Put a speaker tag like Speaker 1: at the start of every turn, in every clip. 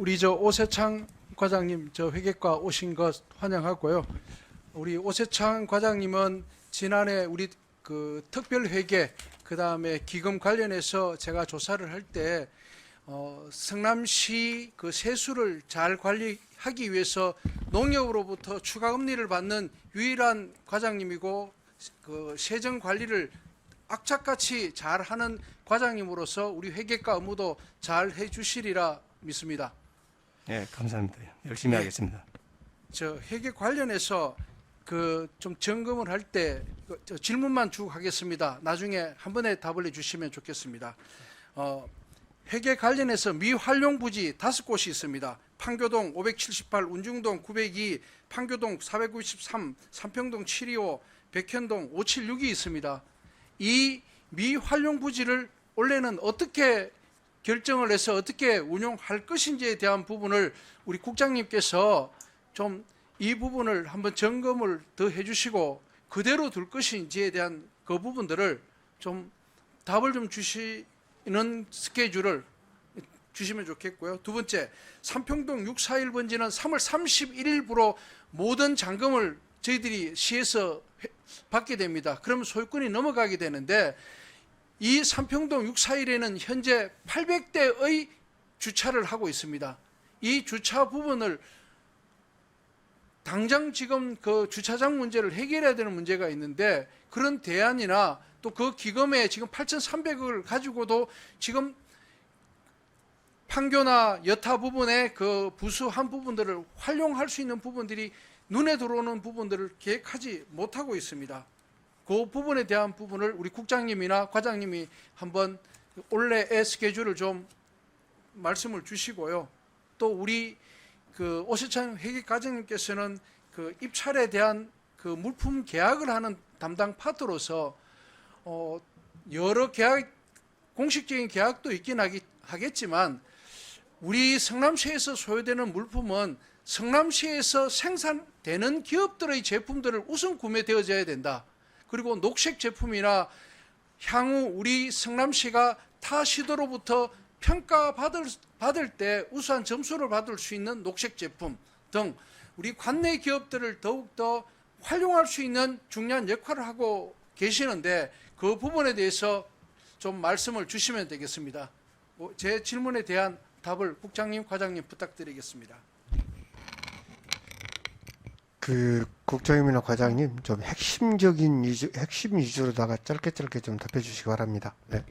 Speaker 1: 우리 저 오세창 과장님 저 회계과 오신 것 환영하고요. 우리 오세창 과장님은 지난해 우리 그 특별 회계 그 다음에 기금 관련해서 제가 조사를 할때 어, 성남시 그 세수를 잘 관리하기 위해서 농협으로부터 추가 금리를 받는 유일한 과장님이고 그 세정 관리를 악착같이 잘하는 과장님으로서 우리 회계과 업무도 잘 해주시리라 믿습니다.
Speaker 2: 네, 감사합니다. 열심히
Speaker 1: 예.
Speaker 2: 하겠습니다.
Speaker 1: 저 회계 관련해서 그 좀 점검을 할 때 질문만 쭉 하겠습니다. 나중에 한 번에 답을 해주시면 좋겠습니다. 어, 회계 관련해서 미활용 부지 다섯 곳이 있습니다. 판교동 578, 운중동 902, 판교동 493, 삼평동 725, 백현동 576이 있습니다. 이 미활용 부지를 원래는 어떻게 결정을 해서 어떻게 운용할 것인지에 대한 부분을 우리 국장님께서 좀 이 부분을 한번 점검을 더 해주시고 그대로 둘 것인지에 대한 그 부분들을 좀 답을 좀 주시는 스케줄을 주시면 좋겠고요. 두 번째, 삼평동 641 번지는 3월 31일부로 모든 잔금을 저희들이 시에서 회- 받게 됩니다. 그러면 소유권이 넘어가게 되는데 이 삼평동 641에는 현재 800대의 주차를 하고 있습니다. 이 주차 부분을 당장 지금 그 주차장 문제를 해결해야 되는 문제가 있는데 그런 대안이나 또 그 기금에 지금 8,300억을 가지고도 지금 판교나 여타 부분의 그 부수한 부분들을 활용할 수 있는 부분들이 눈에 들어오는 부분들을 계획하지 못하고 있습니다. 그 부분에 대한 부분을 우리 국장님이나 과장님이 한번 올해의 스케줄을 좀 말씀을 주시고요. 또 우리 그 오세찬 회계 과장님께서는 그 입찰에 대한 그 물품 계약을 하는 담당 파트로서 어 여러 계약 공식적인 계약도 있긴 하기, 하겠지만 우리 성남시에서 소요되는 물품은 성남시에서 생산되는 기업들의 제품들을 우선 구매되어져야 된다. 그리고 녹색 제품이나 향후 우리 성남시가 타 시도로부터 평가받을 받을 때 우수한 점수를 받을 수 있는 녹색 제품 등 우리 관내 기업들을 더욱더 활용할 수 있는 중요한 역할을 하고 계시는데 그 부분에 대해서 좀 말씀을 주시면 되겠습니다. 뭐제 질문에 대한 답을 국장님, 과장님 부탁드리겠습니다.
Speaker 3: 그 국장님이나 과장님 좀 핵심적인 위주, 핵심 위주로다가 짧게 짧게 좀 답해 주시기 바랍니다. 네.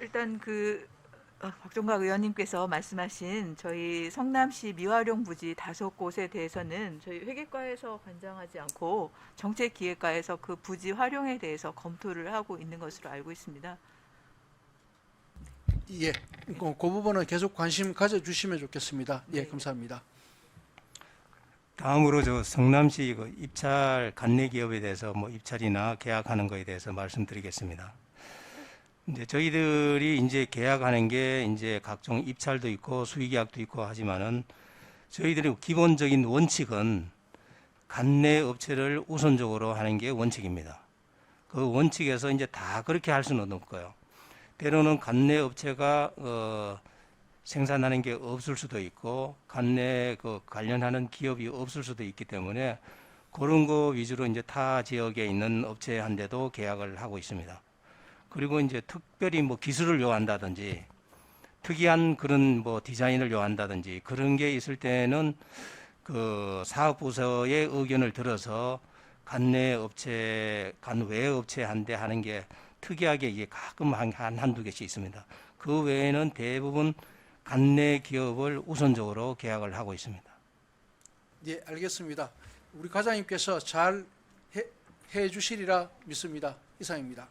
Speaker 4: 일단 그 어, 박종각 의원님께서 말씀하신 저희 성남시 미활용 부지 다섯 곳에 대해서는 저희 회계과에서 관장하지 않고 정책기획과에서 그 부지 활용에 대해서 검토를 하고 있는 것으로 알고 있습니다.
Speaker 1: 예, 그, 그 부분은 계속 관심 가져주시면 좋겠습니다. 예,
Speaker 4: 네.
Speaker 1: 감사합니다.
Speaker 2: 다음으로 저 성남시 그 입찰 관내 기업에 대해서 뭐 입찰이나 계약하는 거에 대해서 말씀드리겠습니다. 이제 저희들이 이제 계약하는 게 이제 각종 입찰도 있고 수의 계약도 있고 하지만은 저희들의 기본적인 원칙은 관내 업체를 우선적으로 하는 게 원칙입니다. 그 원칙에서 이제 다 그렇게 할 수는 없고요. 때로는 관내 업체가 어, 생산하는 게 없을 수도 있고 관내 그 관련하는 기업이 없을 수도 있기 때문에 그런 거 위주로 이제 타 지역에 있는 업체한테도 계약을 하고 있습니다. 그리고 이제 특별히 뭐 기술을 요한다든지 특이한 그런 뭐 디자인을 요한다든지 그런 게 있을 때는 그 사업부서의 의견을 들어서 관내 업체, 관외 업체한테 하는 게 특이하게 이게 가끔 한, 한 한두 개씩 있습니다. 그 외에는 대부분 관내 기업을 우선적으로 계약을 하고 있습니다.
Speaker 1: 예, 알겠습니다. 우리 과장님께서 잘 해, 해 주시리라 믿습니다. 이상입니다.